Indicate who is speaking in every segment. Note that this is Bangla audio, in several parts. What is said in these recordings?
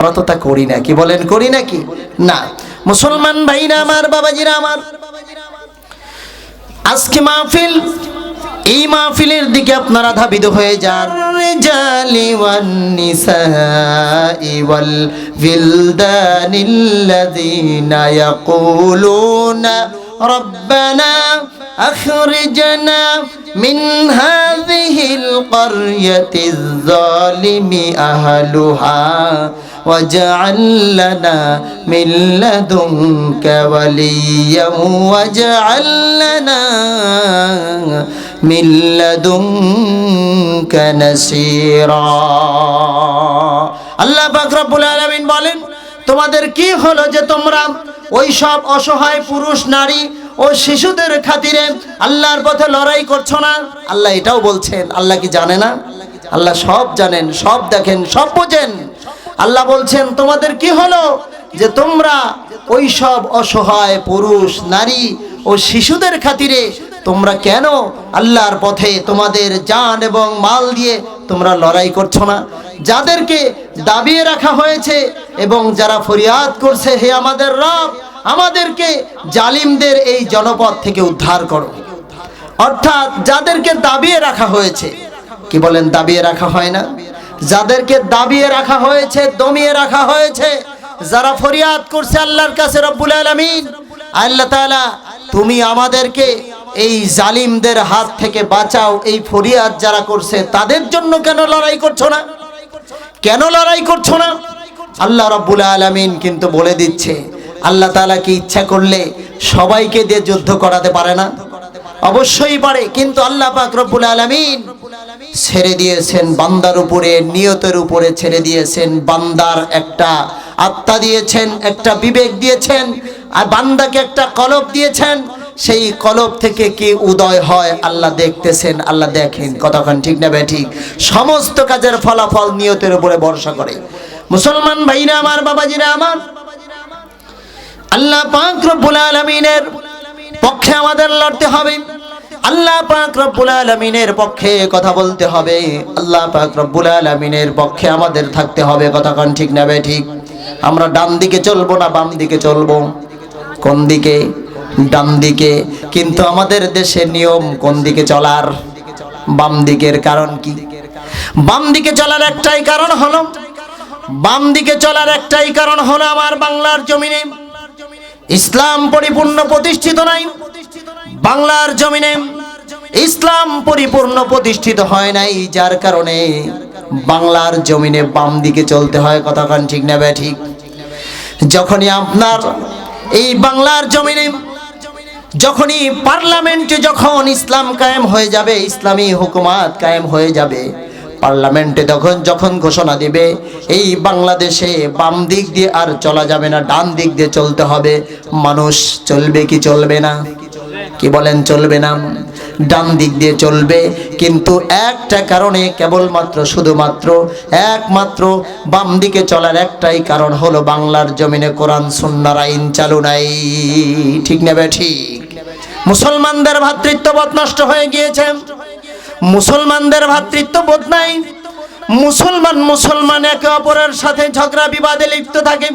Speaker 1: আমরা তো তা করি না কি বলেন করি নাকি না মুসলমান ভাইরা আমার বাবাজিরা আমার আজকে মাহফিল এই মাহফিলের দিকে আপনারা ধাবিত হয়ে যান রিজালি ওয়ান নিসাই ওয়াল বিলদানিল্লাযীনা ইয়াকুলুনা ربنا أخرجنا من هذه القرية الظالم أهلها واجعل لنا من لدنك وليا واجعل لنا من لدنك نصيرا আল্লাহ পাক রব্বুল আলামিন বলেন তোমাদের কি হলো যে তোমরা ওই সব অসহায় পুরুষ নারী ও শিশুদের খাতিরে আল্লাহর পথে লড়াই করছো না আল্লাহ এটাও বলছেন আল্লাহ কি জানে না আল্লাহ সব জানেন সব দেখেন সব বোঝেন আল্লাহ বলছেন, তোমাদের কি হলো যে তোমরা ওই সব অসহায় পুরুষ, নারী ও শিশুদের খাতিরে তোমরা কেন আল্লাহর পথে তোমাদের জান এবং মাল দিয়ে তোমরা লড়াই করছ না? যাদেরকে দাবিয়ে রাখা হয়েছে এবং যারা ফরিয়াদ করছে, হে আমাদের রব, আমাদেরকে জালিমদের এই জনপদ থেকে উদ্ধার করো। অর্থাৎ যাদেরকে দাবিয়ে রাখা হয়েছে, কি বলেন দাবিয়ে রাখা হয় না? যাদেরকে দাবিয়ে রাখা হয়েছে, দমিয়ে রাখা হয়েছে, যারা ফরিয়াদ করছে আল্লাহর কাছে রব্বুল আলামিন, আল্লাহ তাআলা, তুমি আমাদেরকে এই জালিমদের হাত থেকে বাঁচাও, এই ফরিয়াদ যারা করছে, তাদের জন্য কেন লড়াই করছ না? কেন লড়াই করছ না? আল্লাহ রব্বুল আলামিন কিন্তু বলে দিচ্ছে, আল্লাহ তাআলা কি ইচ্ছা করলে সবাইকে দিয়ে যুদ্ধ করাতে পারে না? অবশ্যই পারে, কিন্তু আল্লাহ পাক রব্বুল আলামিন ছেড়ে দিয়েছেন বান্দার উপরে, নিয়তের উপরে ছেড়ে দিয়েছেন। বান্দার একটা আত্মা দিয়েছেন, একটা বিবেক দিয়েছেন, আর বান্দাকে একটা কলব দিয়েছেন। সেই কলব থেকে কি উদয় হয়, আল্লাহ দেখতেছেন, আল্লাহ দেখেন। কতক্ষণ ঠিক না বে ঠিক। সমস্ত কাজের ফলাফল নিয়তের উপরে ভরসা করে। মুসলমান ভাইরা আমার, বাবাজিরা আমার, আল্লাহ পাক রব্বুল আলামিনের পক্ষে আমাদের লড়তে হবে। আল্লাহ পাক রব্বুল আলামিনের পক্ষে কথা বলতে হবে। আল্লাহ পাক রব্বুল আলামিনের পক্ষে আমাদের থাকতে হবে। কথা কতক্ষণ ঠিক না বে ঠিক? আমরা ডান দিকে চলবো না বাম দিকে চলবো? কোন দিকে? ডান দিকে। কিন্তু আমাদের দেশে নিয়ম কোন দিকে চলার? বাম দিকের কারণ কি? বাম দিকে চলার একটাই কারণ হলো, বাম দিকে চলার একটাই কারণ হলো আমার বাংলার জমিনে। ইসলাম পরিপূর্ণ প্রতিষ্ঠিত নাই। বাংলার জমিনে ইসলাম পরিপূর্ণ প্রতিষ্ঠিত হয় নাই, যার কারণে বাংলার জমিনে বাম দিকে চলতে হয় কতক্ষণ ঠিক না বে ঠিক? যখনই আপনার এই বাংলার জমিনে, যখনই পার্লামেন্টে যখন ইসলাম কায়েম হয়ে যাবে, ইসলামী হুকুমাত কায়েম হয়ে যাবে, পার্লামেন্টে তখন যখন ঘোষণা দিবে, এই বাংলাদেশে বাম দিক দিয়ে আর চলা যাবে না, ডান দিক দিয়ে চলতে হবে, মানুষ চলবে কি চলবে না? কি বলেন, চলবে না? ডান দিক দিয়ে চলবে, কিন্তু একটা কারণে কেবলমাত্র, শুধুমাত্র, একমাত্র বাম দিকে চলার একটাই কারণ হলো বাংলার জমিনে কোরআন, সুন্নার আইন চালু নাই। ঠিক নেবে ঠিক? মুসলমানদের ভ্রাতৃত্ববোধ নষ্ট হয়ে গিয়েছে। মুসলমানদের ভ্রাতৃত্ববোধ নাই। মুসলমান মুসলমান একে অপরের সাথে ঝগড়া বিবাদে লিপ্ত থাকে।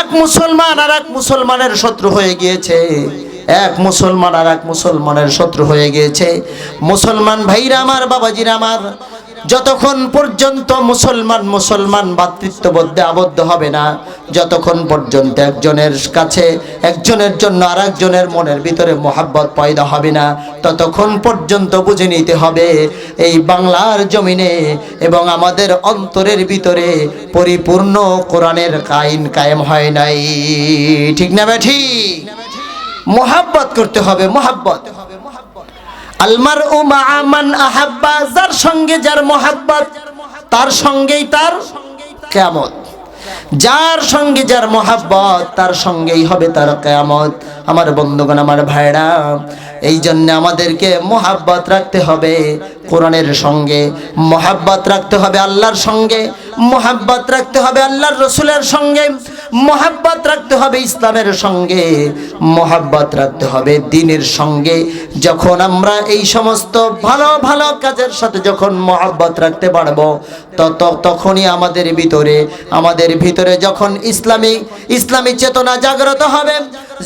Speaker 1: এক মুসলমান আর এক মুসলমানের শত্রু হয়ে গিয়েছে। এক মুসলমান আর এক মুসলমানের শত্রু হয়ে গিয়েছে। মুসলমান ভাইরা আমার, বাবাজিরা আমার, যতক্ষণ পর্যন্ত মুসলমান মুসলমান ভাতৃত্ববোধে আবদ্ধ হবে না, যতক্ষণ পর্যন্ত একজনের কাছে, একজনের জন্য আর একজনের মনের ভিতরে মোহাব্বত পয়দা হবে না, ততক্ষণ পর্যন্ত বুঝে নিতে হবে এই বাংলার জমিনে এবং আমাদের অন্তরের ভিতরে পরিপূর্ণ কোরআনের কাইন কায়েম হয় নাই। ঠিক না ব্যাঠি মোহাব্বত করতে হবে, মোহাব্বত। আলমার ও আমান আহাব্বা, যার সঙ্গে যার মোহাব্বত, তার সঙ্গেই তার কেমত যার সঙ্গে যার মহাব্বত, তার সঙ্গেই হবে তার কেয়ামত। আমার বন্ধুগণ, আমার ভাইরা এই জন্য আমাদেরকে মহাব্বত রাখতে হবে। কোরআনের সঙ্গে মোহাব্বত রাখতে হবে আল্লাহর সঙ্গে, মোহাব্বত রাখতে হবে আল্লাহর রসুলের সঙ্গে, মহাব্বত রাখতে হবে ইসলামের সঙ্গে, মহাব্বত রাখতে হবে দিনের সঙ্গে। যখন আমরা এই সমস্ত ভালো ভালো কাজের সাথে যখন মহাব্বত রাখতে পারব, তত, তখনই আমাদের ভিতরে আমাদের ভিতরে যখন ইসলামী ইসলামী চেতনা জাগ্রত হবে,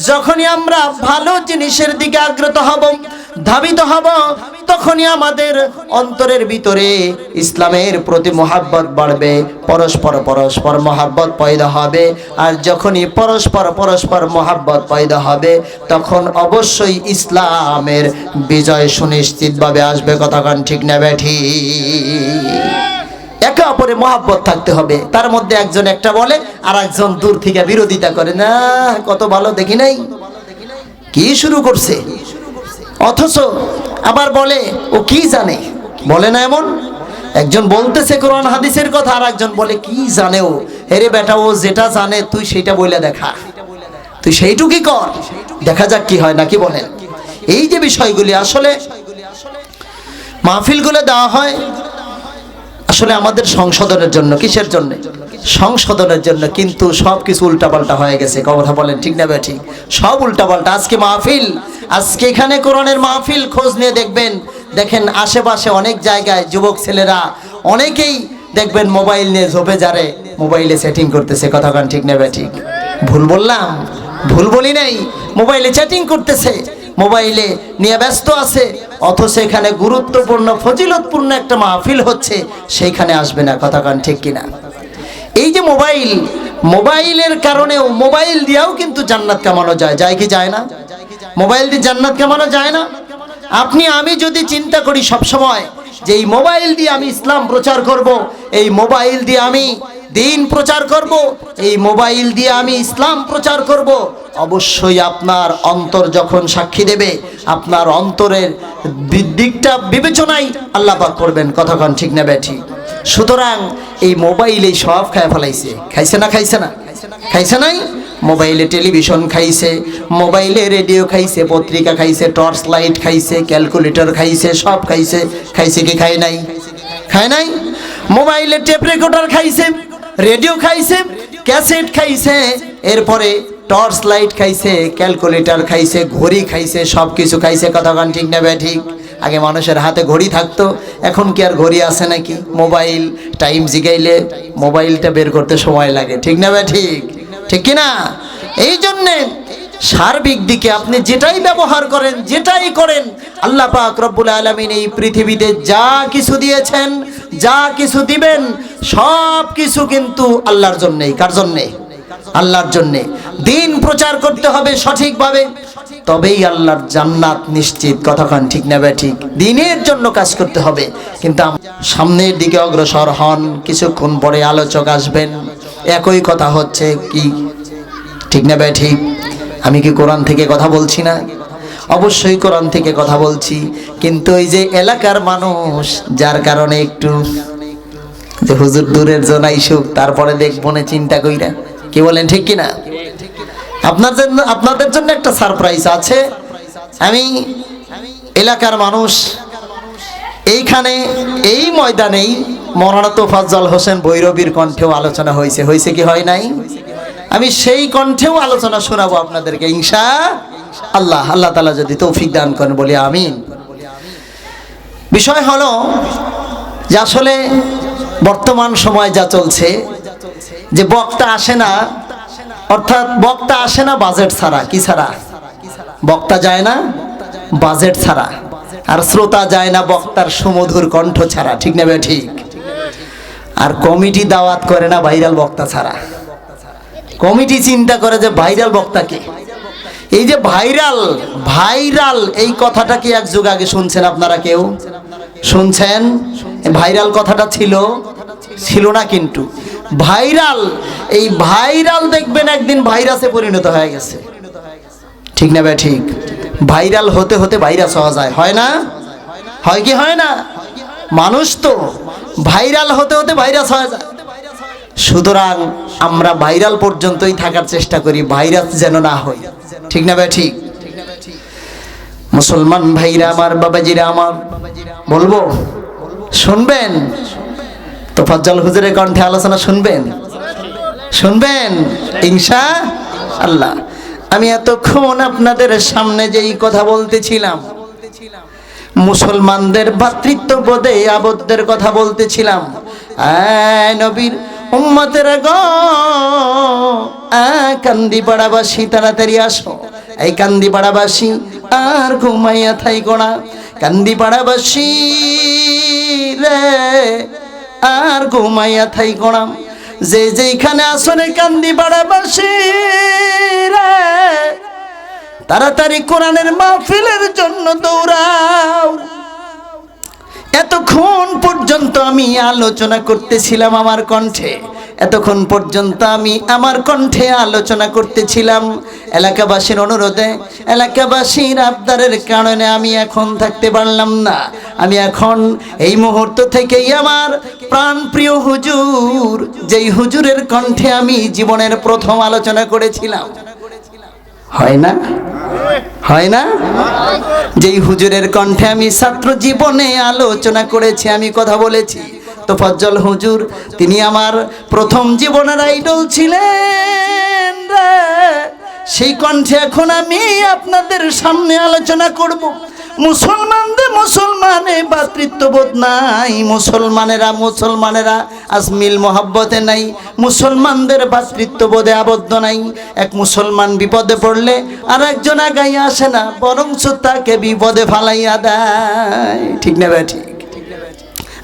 Speaker 1: যখনই আমরা ভালো জিনিসের দিকে আগ্রত হব, ধাবিত হব, তখনই আমাদের অন্তরের ভিতরে ইসলামের প্রতি মহাব্বত বাড়বে, পরস্পর পরস্পর মহাব্বত পয়দা হবে। আর যখনই পরস্পর পরস্পর মহাব্বত পয়দা হবে, তখন অবশ্যই ইসলামের বিজয় সুনিশ্চিতভাবে আসবে। কথাখান ঠিক নেবে ঠিক? একে অপরে মহাব্বত থাকতে হবে। তার মধ্যে একজন একটা বলে আর একজন দূর থেকে বিরোধিতা করে। না, কত ভালো, দেখি নাই? কি শুরু করছে? অথচ আবার বলে, ও কি জানে? বলে না এমন? একজন বলতেছে কোরআন হাদিসের কথা আর একজন বলে, কি জানে ও? হেরে বেটা, ও যেটা জানে, তুই সেটা বলে দেখা। তুই সেইটুকুই কর। দেখা যাক কি হয়, নাকি বলেন। এই যে বিষয়গুলি, আসলে মাহফিলগুলো দেওয়া হয় আসলে আমাদের সংশোধনের জন্য, কিসের জন্য? সংশোধনের জন্য কিন্তু সব কিছু উল্টাপাল্টা হয়ে গেছে। কথা বলেন, ঠিক না ঠিক সব উল্টাপাল্টা। আজকে মাহফিল, আজকে এখানে কোরআনের মাহফিল, খোঁজ নিয়ে দেখবেন। দেখেন আশেপাশে অনেক জায়গায় যুবক ছেলেরা অনেকেই দেখবেন মোবাইল নিয়ে ঝোপে যারে মোবাইলে সেটিং করতেছে। কথা কান ঠিক না ঠিক ভুল বললাম? ভুল বলি নাই? মোবাইলে চ্যাটিং করতেছে। মোবাইলে নিয়ে ব্যস্ত আছে। অথচ এখানে গুরুত্বপূর্ণ, ফজিলতপূর্ণ একটা মাহফিল হচ্ছে, সেইখানে আসবে না। কথা কান ঠিক কিনা? এই যে মোবাইল, মোবাইলের কারণেও, মোবাইল দিয়েও কিন্তু জান্নাত কামানো যায়। যায় কি যায় না? মোবাইল দিয়ে জান্নাত কামানো যায় না? আপনি, আমি যদি চিন্তা করি সব সময় যে এই মোবাইল দিয়ে আমি ইসলাম প্রচার করব, এই মোবাইল দিয়ে আমি দিন প্রচার করব, এই মোবাইল দিয়ে আমি ইসলাম প্রচার করব। অবশ্যই আপনার অন্তর যখন সাক্ষী দেবে, আপনার অন্তরের দিকটা বিবেচনায় আল্লাহ পাক করবেন। কতক্ষণ ঠিক নেবে ঠিক সুতরাং এই মোবাইলে সব খায় ফেলাইছে। খাইছে না খাইছে না? খাইছে নাই? মোবাইলে টেলিভিশন খাইছে, মোবাইলে রেডিও খাইছে, পত্রিকা খাইছে, টর্চ লাইট খাইছে, ক্যালকুলেটর খাইছে, সব খাইছে। খাইছে কি, খায় নাই? খায় নাই? মোবাইলে টেপ রেকর্ডার খাইছে। রেডিও খাইছে, ক্যাসেট খাইছে, এরপরে টর্চ লাইট খাইছে, ক্যালকুলেটর খাইছে, ঘড়ি খাইছে সব কিছু খাইছে কতক্ষণ ঠিক নেবে ঠিক? আগে মানুষের হাতে ঘড়ি থাকতো, এখন কি আর ঘড়ি আছে নাকি? মোবাইল, টাইম জিগাইলে মোবাইলটা বের করতে সময় লাগে, ঠিক না ভাই ঠিক? ঠিক কি না এই জন্যে সার্বিক দিকে আপনি যেটাই ব্যবহার করেন, যেটাই করেন, আল্লাহ পাক রব্বুল আলমিন এই পৃথিবীতে যা কিছু দিয়েছেন, যা কিছু দিবেন, সব কিছু কিন্তু আল্লাহর জন্যেই। কার জন্যে? আল্লাহর জন্যে। দিন প্রচার করতে হবে সঠিকভাবে, তবেই আল্লাহর জান্নাত নিশ্চিত। কতক্ষণ ঠিক নেবে ঠিক? দিনের জন্য কাজ করতে হবে। কিন্তু সামনের দিকে অগ্রসর হন, কিছুক্ষণ পরে আলোচক আসবেন। একই কথা হচ্ছে কি? ঠিক নেবে ঠিক? আমি কি কোরআন থেকে কথা বলছি না? অবশ্যই কোরআন থেকে কথা বলছি। কিন্তু ওই যে এলাকার মানুষ, যার কারণে একটু যে হুজুর দূরের জন ইসুক, তারপরে দেখব না চিন্তা কইরা। কি বলেন, ঠিক কিনা? আপনার জন্য, আপনাদের জন্য একটা সারপ্রাইজ আছে। আমি এলাকার মানুষ, এইখানে, এই ময়দানেই মরানা তোফাজ্জল হোসেন ভৈরবীর কণ্ঠেও আলোচনা হয়েছে। হয়েছে কি হয় নাই? আমি সেই কণ্ঠেও আলোচনা শোনাবো আপনাদেরকে ইংসা আল্লাহ। আল্লাহ তালা যদি তৌফিক দান করেন, বলি আমিন। বিষয় হলো যে আসলে বর্তমান সময় যা চলছে, যে বক্তা আসে না, অর্থাৎ বক্তা আসে না বাজেট ছাড়া, কি ছাড়া? বক্তা যায় না, বাজেট ছাড়া। আর শ্রোতা যায় না বক্তার সুমধুর কণ্ঠ ছাড়া, ঠিক না ঠিক। আর কমিটি দাওয়াত করে না ভাইরাল বক্তা ছাড়া। কমিটি চিন্তা করে যে ভাইরাল বক্তাকে এই যে ভাইরাল ভাইরাল এই কথাটা কি এক যুগ আগে শুনছেন আপনারা কেউ? শুনছেন? ভাইরাল কথাটা ছিল? ছিল না কিন্তু। ভাইরাল, এই ভাইরাল দেখবেন একদিন ভাইরাসে পরিণত হয়ে গেছে। ঠিক না ভাই, ঠিক? ভাইরাল হতে হতে ভাইরাস হওয়া যায়। হয় না? হয় কি হয় না? মানুষ তো ভাইরাল হতে হতে ভাইরাস হয়ে যায়। সুতরাং আমরা ভাইরাল পর্যন্তই থাকার চেষ্টা করি, ভাইরাস যেন না হয়। ঠিক না ভাই? ঠিক। মুসলমান ভাইরা আমার, বাবাজিরা আমার, বলব? শুনবেন? তোফাজ্জল হুজুরের কণ্ঠে আলোচনা শুনবেন? শুনবেন? ইনশা আল্লাহ আমি এতক্ষণ আপনাদের সামনে যেই কথা বলতেছিলাম, মুসলমানদের ভ্রাতৃত্ব বোধে আবদ্ধের কথা বলতেছিলাম। নবীর উম্মতের গ কান্দি পাড়াবাসী, তাড়াতাড়ি আসো। এই কান্দি পাড়াবাসী, আর ঘুমাইয়া থাই গোড়া কান্দি পাড়াবাসী রে, আর ঘুমাইয়া থাই গোড়া যে যেইখানে আসনে কান্দি পাড়াবাসী রে, তাড়াতাড়ি কোরআনের মাহফিলের জন্য দৌড়াও। এতক্ষণ পর্যন্ত আমি আলোচনা করতেছিলাম আমার কণ্ঠে। এতক্ষণ পর্যন্ত আমি আমার কণ্ঠে আলোচনা করতেছিলাম। এলাকাবাসীর অনুরোধে, এলাকাবাসীর আবদারের কারণে আমি এখন থাকতে পারলাম না। আমি এখন এই মুহূর্ত থেকেই আমার প্রাণপ্রিয় হুজুর, যেই হুজুরের কণ্ঠে আমি জীবনের প্রথম আলোচনা করেছিলাম। হয় না? হয় না? যেই হুজুরের কণ্ঠে আমি ছাত্র জীবনে আলোচনা করেছি, আমি কথা বলেছি। তো ফজ্জল হুজুর, তিনি আমার প্রথম জীবনের আইডল ছিলেন। সেই কণ্ঠে এখন আমি আপনাদের সামনে আলোচনা করব। মুসলমানদের মুসলমানে ভাতৃত্ববোধ নাই। মুসলমানেরা মুসলমানেরা আজমিল মোহাব্বতে নাই। মুসলমানদের ভাতৃত্ববোধে আবদ্ধ নাই। এক মুসলমান বিপদে পড়লে আর একজন আগাই আসে না বরং তাকে বিপদে ফালাইয়া দেয়। ঠিক না ভাই, ঠিক।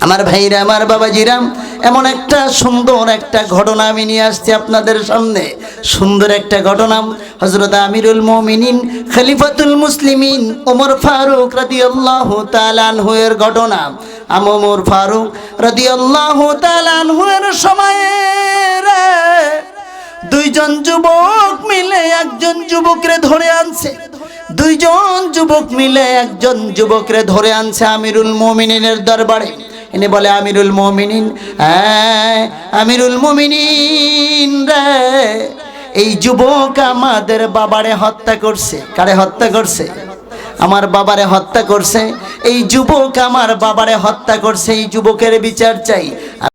Speaker 1: আমার ভাইরা, আমার বাবাজিরাম এমন একটা সুন্দর একটা ঘটনা আমি নিয়ে আসছি আপনাদের সামনে। সুন্দর একটা ঘটনা। হজরত আমিরুল মমিনিন খলিফাতুল মুসলিমিন ওমর ফারুক রাদি আল্লাহ তালান তালানহুয়ের ঘটনা আমর ফারুক রাদি আল্লাহ তালানহুয়ের সময়ে রে, দুইজন যুবক মিলে একজন যুবকরে ধরে আনছে। দুইজন যুবক মিলে একজন যুবকরে ধরে আনছে আমিরুল মমিনিনের দরবারে। এনে বলে, আমিরুল মমিনিন হ্যাঁ আমিরুল মমিনিন রে। এই যুবক আমাদের বাবারে হত্যা করছে। কারে হত্যা করছে? আমার বাবারে হত্যা করছে। এই যুবক আমার বাবারে হত্যা করছে। এই যুবকের বিচার চাই।